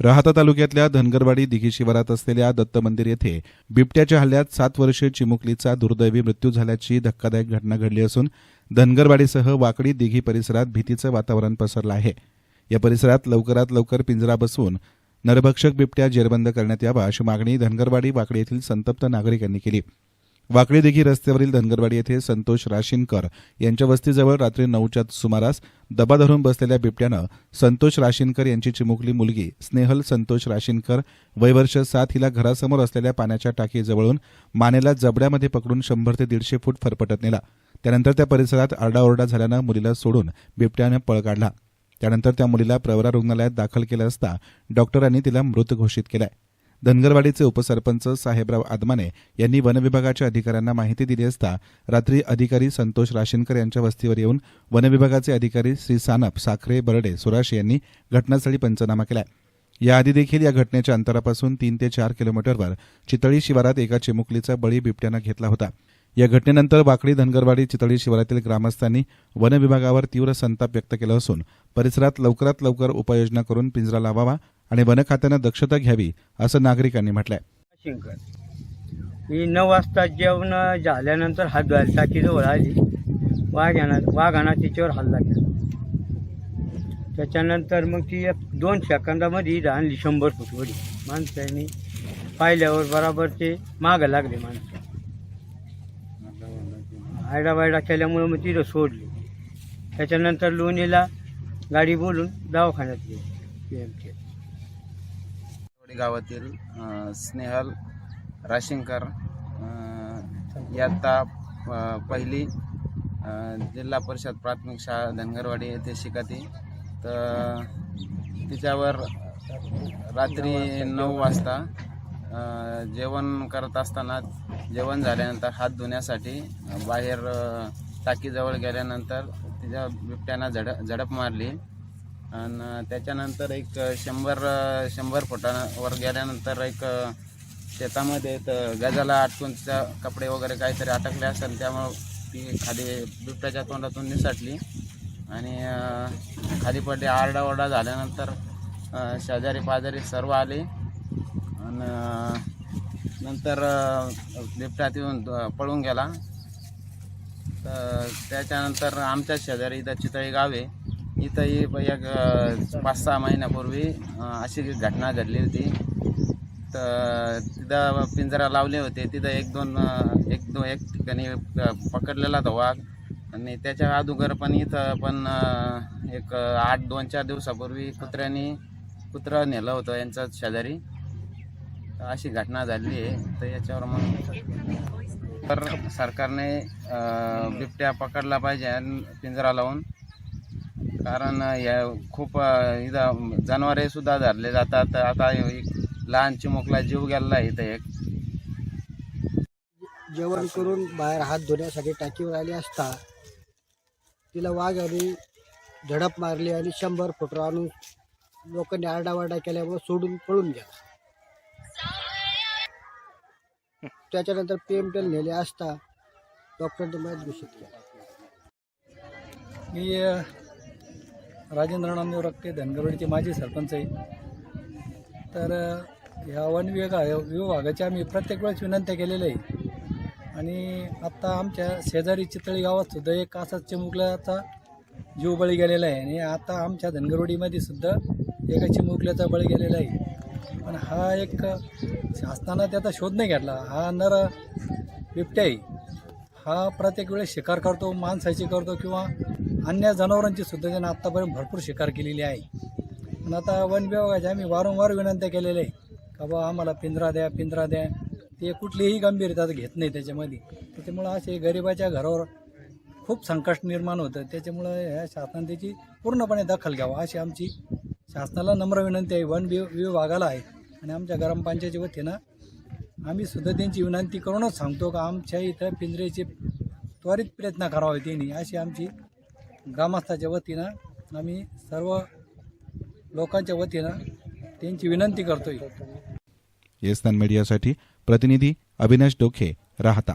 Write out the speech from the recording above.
राहाता तालुक्यातल्या धनगरवाडी दिघी शिवारात असलेल्या दत्त मंदिर येथे बिबट्याच्या हल्ल्यात सात वर्षीय चिमुकलीचा दुर्दैवी मृत्यू झाल्याची धक्कादायक घटना घडली असून धनगरवाडीसह वाकडी दिघी परिसरात भीतीचं वातावरण पसरलं आहे. या परिसरात लवकरात लवकर पिंजरा बसवून नरभक्षक बिबट्या जेरबंद करण्यात यावा अशी मागणी धनगरवाडी वाकडी येथील संतप्त नागरिकांनी केली. वाकडी दिघी रस्त्यावरील धनगरवाडी येथे संतोष राशीनकर यांच्या वस्तीजवळ रात्री नऊच्या सुमारास दबा धरून बसलेल्या बिबट्यानं संतोष राशीनकर यांची चिमुकली मुलगी स्नेहल संतोष राशीनकर वयवर्ष सात हिला घरासमोर असलेल्या पाण्याच्या टाकीजवळून मानेला जबड्यामध्ये पकडून शंभर ते दीडशे फूट फरफटत नेला. त्यानंतर त्या परिसरात आरडाओरडा झाल्यानं मुलीला सोडून बिबट्यानं पळ काढला. त्यानंतर त्या मुलीला प्रवरा रुग्णालयात दाखल केलं असता डॉक्टरांनी तिला मृत घोषित केलाय. धनगरवाडीचे उपसरपंच साहेबराव आदमाने यांनी वनविभागाच्या अधिकाऱ्यांना माहिती दिली असता रात्री अधिकारी संतोष राशीनकर यांच्या वस्तीवर येऊन वनविभागाचे अधिकारी श्री सानप साखरे बर्डे सुराशे यांनी घटनास्थळी पंचनामा केला. याआधी देखील या घटनेच्या अंतरापासून तीन ते चार किलोमीटरवर चितळी शिवारात एका चिमुकलीचा बळी बिबट्यानं घेतला होता. या घटनेनंतर वाकडी धनगरवाडी चितळी शिवारातील ग्रामस्थांनी वनविभागावर तीव्र संताप व्यक्त केला असून परिसरात लवकरात लवकर उपाययोजना करून पिंजरा लावावा आणि वन खात्यानं दक्षता घ्यावी असं नागरिकांनी म्हटलंय. शंकर ही नऊ वाजता जेवण झाल्यानंतर हात धुवायला टाकीजवळ आली. वाघाना वाघाना तिच्यावर हल्ला केला. त्याच्यानंतर मग ती एक दोन सेकंदामध्ये इथं आणली शंभर फूट वडी. माणसाने पाहिल्यावर बराबर ते मागं लागले माणसं. आयडा वायडा केल्यामुळं मग तिथं सोडली. त्याच्यानंतर लोणीला गाडी बोलून दवाखान्यात गेली. पी एम के गावातील स्नेहल राशिंकर यात्ता पहिली जिल्हा परिषद प्राथमिक शाळा धनगरवाडी येथे शिकते. तर तिच्यावर रात्री नऊ वाजता जेवण करत असताना जेवण झाल्यानंतर हात धुण्यासाठी बाहेर टाकीजवळ गेल्यानंतर तिच्या बिबट्यानं झड झडप मारली. आणि त्याच्यानंतर एक शंभर शंभर फुटावर गेल्यानंतर एक शेतामध्ये तर गजाला अटकून तिचा कपडे वगैरे काहीतरी अटकले असेल त्यामुळं ती खाली बिबट्याच्या तोंडातून निसटली. आणि खाली पडली आरडाओरडा झाल्यानंतर शेजारी पाजारी सर्व आले. आणि नंतर बिबट्यात येऊन पळून गेला. तर त्याच्यानंतर आमच्या शेजारी इथं चितळी गाव आहे. इथंही एक पाच सहा महिन्यापूर्वी अशी घटना घडली होती. तर तिथं पिंजरा लावले होते. तिथं एक दोन एक दो एक ठिकाणी पकडलेला होता वाघ. आणि त्याच्या अगोदर पण इथं पण एक आठ दोन चार दिवसापूर्वी कुत्र्यानी कुत्रं नेलं होतं यांच्या शेजारी. अशी घटना झाली आहे. तर याच्यावर मग तर सरकारने बिबट्या पकडला पाहिजे आणि पिंजरा लावून कारण या खूप इथं जनावरे सुद्धा धरले जातात. आता एक लहान चिमुकला जीव गेलेला आहे इथं एक. जेवण करून बाहेर हात धुण्यासाठी टाकीवर आली असता तिला वाघाने झडप मारली आणि शंभर फुटर आणून लोकांनी आरडावारडा केल्यामुळे सोडून पळून गेला. त्याच्यानंतर पी एम टेल नेले असता डॉक्टरने केला मी राजेंद्र नामदेव रक्के धनगरवाडीचे माजी सरपंच आहे. तर ह्या वन विभागा विभागाच्या आम्ही प्रत्येक वेळेस विनंत्या केलेल्या आहे. आणि आत्ता आमच्या शेजारी चितळी गावात सुद्धा एक असाच चिमुकल्याचा जीव बळी गेलेला आहे. आणि आता आमच्या धनगरवाडीमध्ये सुद्धा एका चिमुकल्याचा बळी गेलेला आहे. पण हा एक शासनानं त्याचा शोध नाही घेतला. हा नर बिबट्या आहे. हा प्रत्येक वेळेस शिकार करतो माणसाची करतो किंवा अन्य जनावरांची सुद्धा त्यांना आत्तापर्यंत भरपूर शिकार केलेली आहे. पण आता वन विभागाच्या आम्ही वारंवार विनंत्या केलेल्या आहे का बा आम्हाला पिंजरा द्या पिंजरा द्या. ते कुठलीही गंभीरता घेत नाही त्याच्यामध्ये. त्याच्यामुळं असे गरिबाच्या घरावर खूप संकट निर्माण होतं. त्याच्यामुळं ह्या शासनाने त्याची पूर्णपणे दखल घ्यावा अशी आमची शासनाला नम्र विनंती आहे. वन विभागाला आहे. आणि आमच्या ग्रामपंचायतीच्या वतीनं आम्ही सुद्धा त्यांची विनंती करूनच सांगतो का आमच्या इथं पिंजऱ्याचे त्वरित प्रयत्न करावे त्यांनी अशी आमची ग्रामस्थाच्या वतीनं आम्ही सर्व लोकांच्या वतीनं त्यांची विनंती करतोय. येस्तान मीडियासाठी प्रतिनिधी अविनाश डोखे राहता.